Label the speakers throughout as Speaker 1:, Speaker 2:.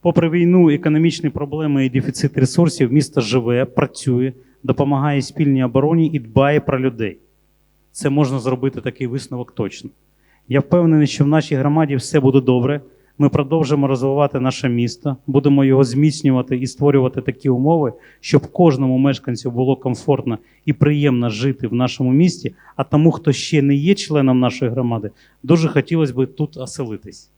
Speaker 1: Попри війну, економічні проблеми і дефіцит ресурсів, місто живе, працює, допомагає спільній обороні і дбає про людей. Це можна зробити такий висновок точно. Я впевнений, що в нашій громаді все буде добре. Ми продовжимо розвивати наше місто, будемо його зміцнювати і створювати такі умови, щоб кожному мешканцю було комфортно і приємно жити в нашому місті. А тому, хто ще не є членом нашої громади, дуже хотілося б тут оселитись.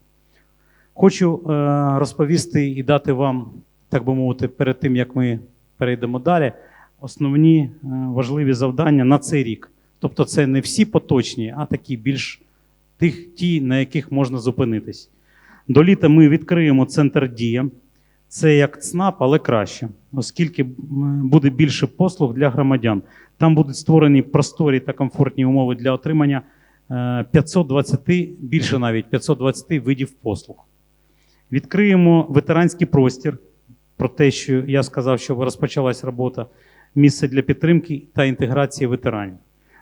Speaker 1: Хочу е, розповісти і дати вам, так би мовити, перед тим як ми перейдемо далі, основні е, важливі завдання на цей рік. Тобто, це не всі поточні, а такі більш тих, ті, на яких можна зупинитись. До літа ми відкриємо центр Дія. Це як ЦНАП, але краще, оскільки буде більше послуг для громадян. Там будуть створені просторі та комфортні умови для отримання е, 520, більше навіть 520 видів послуг. Відкриємо ветеранський простір, про те, що я сказав, що розпочалась робота місце для підтримки та інтеграції ветеранів.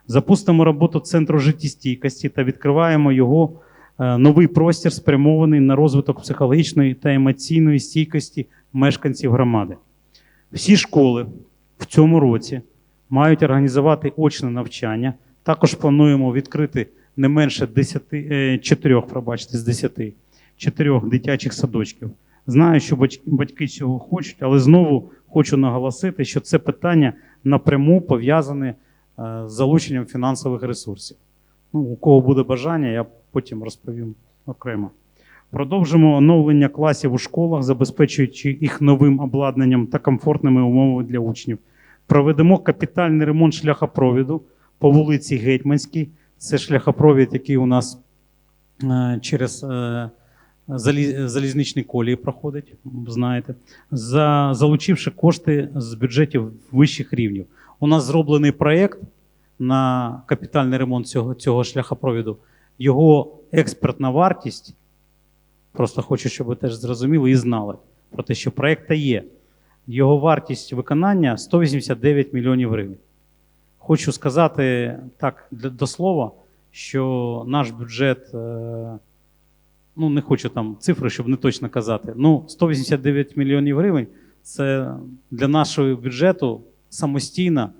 Speaker 1: Запустимо роботу центру життєстійкості та відкриваємо його е, новий простір, спрямований на розвиток психологічної та емоційної стійкості мешканців громади. Всі школи в цьому році мають організувати очне навчання. Також плануємо відкрити не менше 10, е, 4, пробачте, з 10 чотирьох дитячих садочків. Знаю, що батьки цього хочуть, але знову хочу наголосити, що це питання напряму пов'язане е, з залученням фінансових ресурсів. Ну, у кого буде бажання, я потім розповім окремо. Продовжимо оновлення класів у школах, забезпечуючи їх новим обладнанням та комфортними умовами для учнів. Проведемо капітальний ремонт шляхопровіду по вулиці Гетьманській. Це шляхопровід, який у нас е, через е, залізничні колії проходить, знаєте, за, залучивши кошти з бюджетів вищих рівнів. У нас зроблений проєкт на капітальний ремонт цього, цього шляхопровіду. Його експертна вартість, просто хочу, щоб ви теж зрозуміли і знали про те, що проєкт є. Його вартість виконання 189 мільйонів гривень. Хочу сказати так до слова, що наш бюджет, е, ну не хочу там цифри, щоб не точно казати. Ну, 189 мільйонів гривень це для нашого бюджету самостійна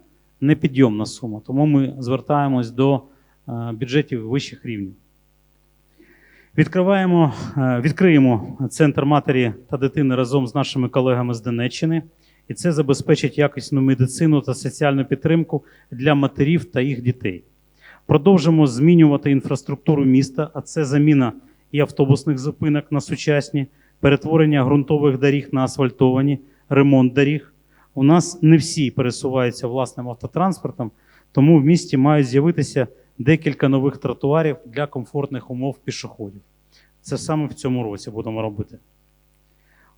Speaker 1: непідйомна сума. Тому ми звертаємось до е, бюджетів вищих рівнів. Відкриваємо, е, відкриємо центр матері та дитини разом з нашими колегами з Донеччини, і це забезпечить якісну медицину та соціальну підтримку для матерів та їх дітей. Продовжимо змінювати інфраструктуру міста, а це заміна і автобусних зупинок на сучасні, перетворення ґрунтових доріг на асфальтовані, ремонт доріг. У нас не всі пересуваються власним автотранспортом, тому в місті мають з'явитися декілька нових тротуарів для комфортних умов пішоходів. Це саме в цьому році будемо робити.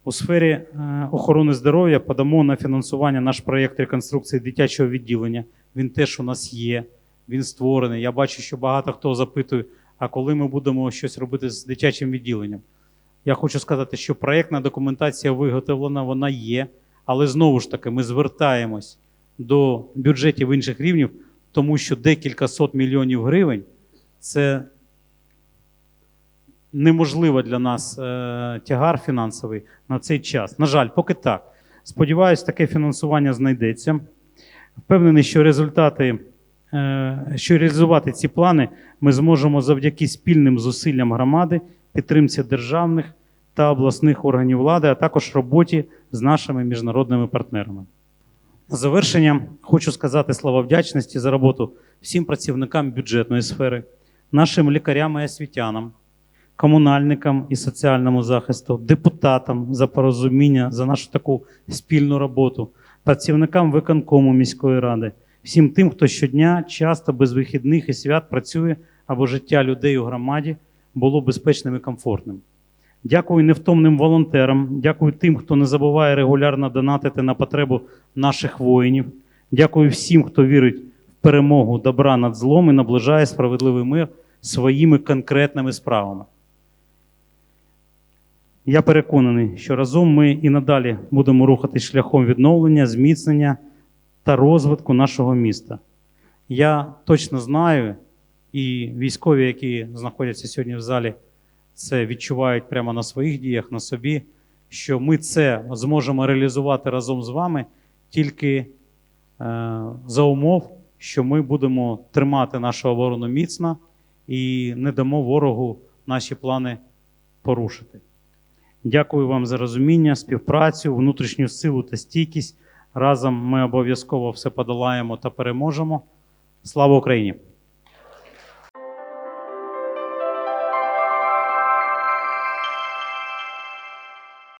Speaker 1: У сфері е, охорони здоров'я подамо на фінансування наш проєкт реконструкції дитячого відділення. Він теж у нас є, він створений. Я бачу, що багато хто запитує, а коли ми будемо щось робити з дитячим відділенням. Я хочу сказати, що проєктна документація виготовлена, вона є, але знову ж таки ми звертаємось до бюджетів інших рівнів, тому що декілька сот мільйонів гривень це неможливо для нас е, тягар фінансовий на цей час. На жаль, поки так. Сподіваюсь, таке фінансування знайдеться. Впевнений, що результати, що реалізувати ці плани ми зможемо завдяки спільним зусиллям громади, підтримці державних та обласних органів влади, а також роботі з нашими міжнародними партнерами. На завершення хочу сказати слова вдячності за роботу всім працівникам бюджетної сфери, нашим лікарям і освітянам, комунальникам і соціальному захисту, депутатам за порозуміння, за нашу таку спільну роботу, працівникам виконкому міської ради, всім тим, хто щодня, часто без вихідних і свят працює, аби життя людей у громаді було безпечним і комфортним. Дякую невтомним волонтерам, дякую тим, хто не забуває регулярно донатити на потребу наших воїнів. Дякую всім, хто вірить в перемогу добра над злом і наближає справедливий мир своїми конкретними справами. Я переконаний, що разом ми і надалі будемо рухатись шляхом відновлення, зміцнення та розвитку нашого міста. Я точно знаю, і військові, які знаходяться сьогодні в залі, це відчувають прямо на своїх діях, на собі, що ми це зможемо реалізувати разом з вами тільки е, за умов, що ми будемо тримати нашу оборону міцно і не дамо ворогу наші плани порушити. Дякую вам за розуміння, співпрацю, внутрішню силу та стійкість. Разом ми обов'язково все подолаємо та переможемо. Слава Україні!